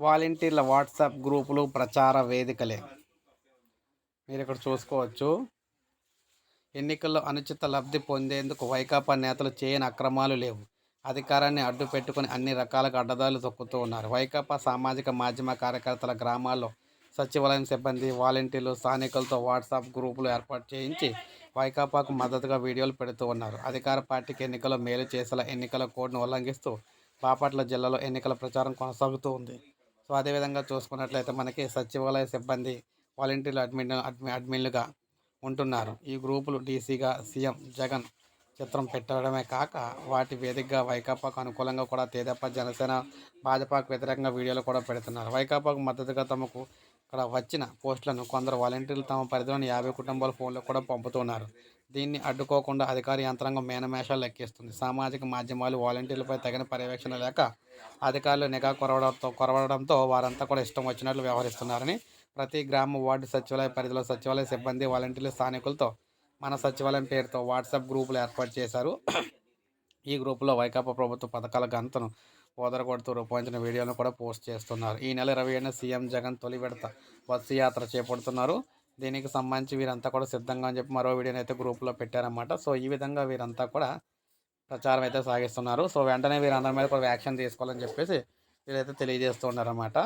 వాలంటీర్ల వాట్సాప్ గ్రూపులు ప్రచార వేదికలే. మీరు ఇక్కడ చూసుకోవచ్చు. ఎన్నికల్లో అనుచిత లబ్ధి పొందేందుకు వైకాపా నేతలు చేయని అక్రమాలు లేవు. అధికారాన్ని అడ్డు పెట్టుకుని అన్ని రకాలుగా అడ్డదారులు తొక్కుతూ ఉన్నారు. వైకాపా సామాజిక మాధ్యమ కార్యకర్తల గ్రామాల్లో సచివాలయం సిబ్బంది వాలంటీర్లు స్థానికులతో వాట్సాప్ గ్రూపులు ఏర్పాటు చేయించి వైకాపాకు మద్దతుగా వీడియోలు పెడుతూ ఉన్నారు. అధికార పార్టీకి ఎన్నికల్లో మేలు చేసేలా ఎన్నికల కోడ్ను ఉల్లంఘిస్తూ బాపట్ల జిల్లాలో ఎన్నికల ప్రచారం కొనసాగుతూ ఉంది. సో అదేవిధంగా చూసుకున్నట్లయితే మనకి సచివాలయ సిబ్బంది వాలంటీర్లు అడ్మిన్ అడ్మి అడ్మిన్లుగా ఉంటున్నారు. ఈ గ్రూపులు డీసీగా సీఎం జగన్ చిత్రం పెట్టడమే కాక వాటి వేదికగా వైకాపాకు అనుకూలంగా కూడా తేదప్ప జనసేన భాజపాకు వ్యతిరేకంగా వీడియోలు కూడా పెడుతున్నారు. వైకాపాకు మద్దతుగా తమకు ఇక్కడ వచ్చిన పోస్టులను కొందరు వాలంటీర్లు తమ పరిధిలోని యాభై కుటుంబాల ఫోన్లో కూడా పంపుతున్నారు. దీన్ని అడ్డుకోకుండా అధికార యంత్రాంగం మేనమేషాలు లెక్కిస్తుంది. సామాజిక మాధ్యమాలు వాలంటీర్లపై తగిన పర్యవేక్షణ లేక అధికారులు నిఘా కొరవడంతో కొరవడంతో వారంతా కూడా ఇష్టం వచ్చినట్లు వ్యవహరిస్తున్నారని ప్రతి గ్రామ వార్డు సచివాలయ పరిధిలో సచివాలయ సిబ్బంది వాలంటీర్లు స్థానికులతో మన సచివాలయం పేరుతో వాట్సాప్ గ్రూపులు ఏర్పాటు చేశారు. ఈ గ్రూపులో వైకాపా ప్రభుత్వ పథకాల గంతను ఓదరగొడుతూ రూపొందించిన వీడియోను కూడా పోస్ట్ చేస్తున్నారు. ఈ నెల ఇరవై ఏడున సీఎం జగన్ తొలి విడత బస్సు యాత్ర చేపడుతున్నారు. దీనికి సంబంధించి వీరంతా కూడా సిద్ధంగా అని చెప్పి మరో వీడియోని అయితే గ్రూప్లో పెట్టారన్నమాట. సో ఈ విధంగా వీరంతా కూడా ప్రచారం అయితే సాగిస్తున్నారు. సో వెంటనే వీరందరి మీద కూడా యాక్షన్ తీసుకోవాలని చెప్పేసి వీళ్ళైతే తెలియజేస్తున్నారన్నమాట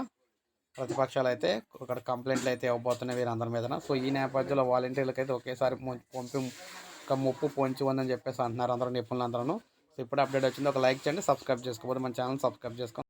ప్రతిపక్షాలు అయితే ఇక్కడ కంప్లైంట్లు అయితే ఇవ్వబోతున్నాయి వీరందరి మీద సో ఈ నేపథ్యంలో వాలంటీర్లకు అయితే ఒకేసారి పంపి ఒక ముప్పు పొంచి ఉందని చెప్పేసి అంటున్నారు అందరూ నిపుణులందరూ సో ఇప్పుడు అప్డేట్ వచ్చింది. ఒక లైక్ చేయండి సబ్స్క్రైబ్ చేసుకోకపోతే మన ఛానల్ సబ్స్క్రైబ్ చేసుకోండి